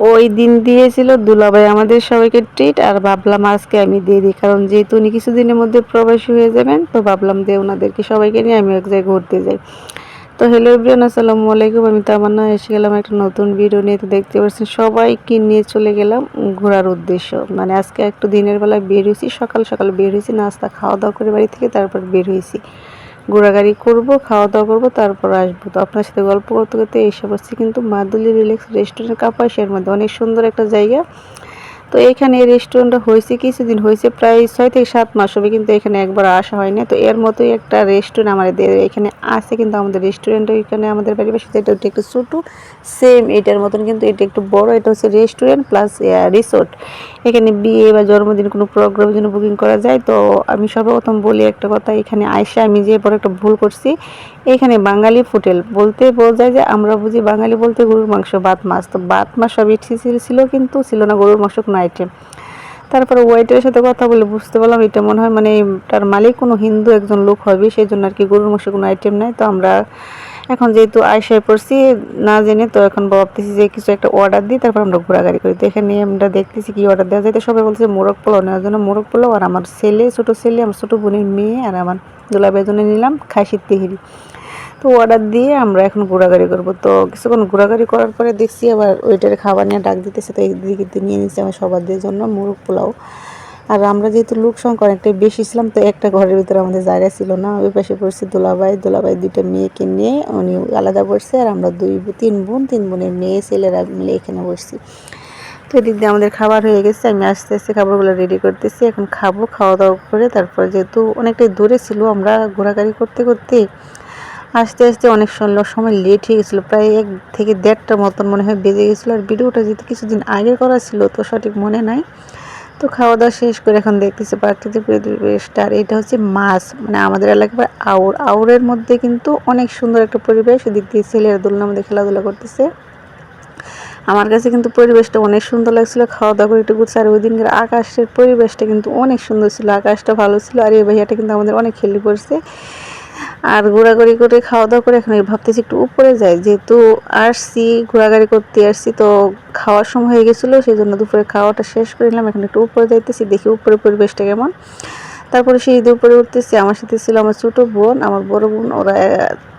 ওই দিন দিয়েছিল দুলাভাই আমাদের সবাইকে ট্রিট আর ভাবলাম আজকে আমি দিয়ে দিই। কারণ যেহেতু উনি কিছুদিনের মধ্যে প্রবাসী হয়ে যাবেন, তো ভাবলাম যে ওনাদেরকে সবাইকে নিয়ে আমি এক জায়গায় ঘুরতে যাই। তো হ্যালো এভরিওয়ান আসসালামু আলাইকুম। আমি তামান্না, এসে গেলাম একটা নতুন ভিডিও নিয়ে। তো দেখতে পাচ্ছেন, সবাইকে নিয়ে চলে গেলাম ঘোরার উদ্দেশ্য। মানে আজকে একটু দিনের বেলায় বের হয়েছি, সকাল সকাল বের হয়েছি, নাস্তা খাওয়া দাওয়া করে বাড়ি থেকে তারপর বের হয়েছি। ঘোরাঘুরি করব খাওয়া দাওয়া করব, তারপর আসব। তো আপনার সাথে গল্প করতে করতে এসে বসছি কিন্তু মাদুলি রিল্যাক্স রেস্টুরেন্ট কাপাসের মধ্যে অনেক সুন্দর একটা জায়গা। তো এখানে এই রেস্টুরেন্টটা হয়েছে, কিছুদিন হয়েছে, প্রায় ছয় থেকে সাত মাস হবে, কিন্তু এখানে একবার আসা হয় না তো এর মতোই একটা রেস্টুরেন্ট আমাদের এখানে আছে, কিন্তু আমাদের রেস্টুরেন্ট এখানে আমাদের বাড়ির পাশে এটা হচ্ছে একটু ছোটো সেম এটার মতন, কিন্তু এটা একটু বড়, এটা হচ্ছে রেস্টুরেন্ট প্লাস রিসোর্ট এখানে বিয়ে বা জন্মদিন কোনো প্রোগ্রামের জন্য বুকিং করা যায়, তো আমি সর্বপ্রথম বলি একটা কথা, এখানে আয়সা আমি যে বড় একটা ভুল করছি, এখানে বাঙালি হোটেল বলতে বোঝায় যে আমরা বুঝি বাঙালি বলতে গরুর মাংস, ভাত, মাছ, তো ভাত, মাছ সবই ছিল কিন্তু ছিল না, গরুর মাংস কোনো আইটেম। তারপরে ওয়াইটের সাথে কথা বলে বুঝতে পারলাম, এটা মনে হয় মানে তার মালিক কোনো হিন্দু একজন লোক হবে সেই জন্য আর কি গরুর মাংস কোনো আইটেম নাই। তো আমরা এখন যেহেতু আয়সায় পড়ছি, না জেনে তো এখন ভাবতেছি যে কিছু একটা অর্ডার দিই, তারপর আমরা ঘোরাঘুরি করি। তো এখানে আমরা দেখতেছি কি অর্ডার দেওয়া যায়। তো সবাই বলছে মোরগ পোলাও নেওয়ার জন্য মোরগ পোলাও, আর আমার ছেলে, ছোটো ছেলে, আমার ছোটো বোনের মেয়ে আর আমার দোলাবের জন্য নিলাম খাসির তেহেরি। তো অর্ডার দিয়ে আমরা এখন ঘোরাঘুরি করব। তো কিছুক্ষণ ঘোরাঘুরি করার পরে দেখছি আবার ওইটার খাবার নিয়ে ডাক দিতেছে, তো এই দিকে নিয়ে নিচ্ছি আমার সবার জন্য মুরগ পোলাও। আর আমরা যেহেতু লোক সংখ্যা অনেকটাই বেশি ছিলাম, তো একটা ঘরের ভিতরে আমাদের জায়গা ছিল না। ওই পাশে পড়ছি দোলাবাই দোলাবাই দুইটা মেয়েকে নিয়ে উনি আলাদা বসছে আর আমরা দুই তিন বোন, তিন বোনের মেয়ে, ছেলেরা মিলে এখানে বসছি। তো এদিক দিয়ে আমাদের খাবার হয়ে গেছে, আমি আস্তে আস্তে খাবারগুলো রেডি করতেছি, এখন খাব খাওয়া দাওয়া করে তারপর যেহেতু অনেকটাই দূরে ছিল আমরা ঘোরাঘুরি করতে করতে আস্তে আস্তে অনেক সময় লেট হয়ে গেছিল, প্রায় এক থেকে দেড়টার মতন মনে হয় বেজে গেছিল। আর ভিডিওটা যেহেতু কিছুদিন আগে করা ছিল, তো সঠিক মনে নাই। তো খাওয়া দাওয়া শেষ করে এখন দেখতেছি প্রাকৃতিক পরিবেশটা আর এটা হচ্ছে মাছ মানে আমাদের এলাকায় আউর। আউরের মধ্যে কিন্তু অনেক সুন্দর একটা পরিবেশ। এদিক দিয়ে ছেলেরা দোলনার মধ্যে খেলাধুলা করতেছে। আমার কাছে কিন্তু পরিবেশটা অনেক সুন্দর লাগছিল, খাওয়া দাওয়া করে একটু আর ওই দিনকার আকাশের পরিবেশটা কিন্তু অনেক সুন্দর ছিল, আকাশটা ভালো ছিল। আর এই ভাইয়াটা কিন্তু আমাদের অনেক খেলি পড়ছে আর ঘোরাঘুরি করে খাওয়া দাওয়া করে এখন ভাবতেছি একটু উপরে যাই। যেহেতু আসছি, ঘোরাঘুরি করতে আসছি, তো খাওয়ার সময় হয়ে গেছিল সেই জন্য দুপুরে খাওয়াটা শেষ করে নিলাম। এখন একটু উপরে যাইতেছি, দেখি উপরে পরিবেশটা কেমন। তারপরে সেই উপরে উঠতেছি, আমার সাথে ছিল আমার ছোটো বোন, আমার বড় বোন, ওরা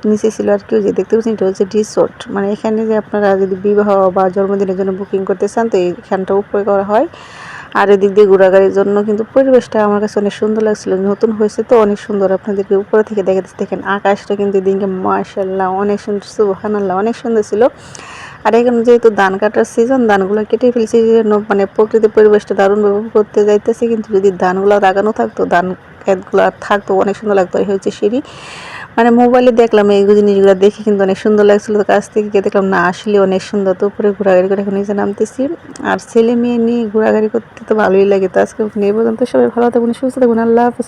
নিচে ছিল আর কেউ যে দেখতে পাচ্ছেন, এটা হচ্ছে রিসোর্ট মানে এখানে যে আপনারা যদি বিবাহ বা জন্মদিনের জন্য বুকিং করতে চান, তো এইখানটা উপরে করা হয়। আর এদিক দিয়ে ঘোরাঘুরির জন্য কিন্তু পরিবেশটা আমার কাছে অনেক সুন্দর লাগছিল। নতুন হয়েছে তো অনেক সুন্দর। আপনাদেরকে উপরে থেকে দেখাতে দেখেন, আকাশটা কিন্তু এদিকে মার্শাল্লাহ অনেক সুন্দর, সুবহানাল্লাহ, অনেক সুন্দর ছিল। আর এখানে যেহেতু ধান কাটার সিজন ধানগুলো কেটে ফেলছি মানে প্রকৃতির পরিবেশটা দারুণভাবে করতে যাইতেছে। কিন্তু যদি ধানগুলো লাগানো থাকতো, ধান ক্ষেতগুলো থাকতো, অনেক সুন্দর লাগতো। এই হচ্ছে সিঁড়ি। মানে মোবাইলে দেখলাম এই জিনিসগুলো দেখে কিন্তু অনেক সুন্দর লাগছিল। কাছ থেকে গিয়ে দেখলাম, না, আসলে অনেক সুন্দর। তো উপরে ঘোরাঘুরি করে এখন নিচে নামতেছি। আর ছেলে মেয়ে নিয়ে ঘোরাঘুরি করতে তো ভালোই লাগে। তো আজকে এই পর্যন্ত সবাই ভালো থাকুন, সুস্থ থাকুন। আল্লাহ হাফিজ।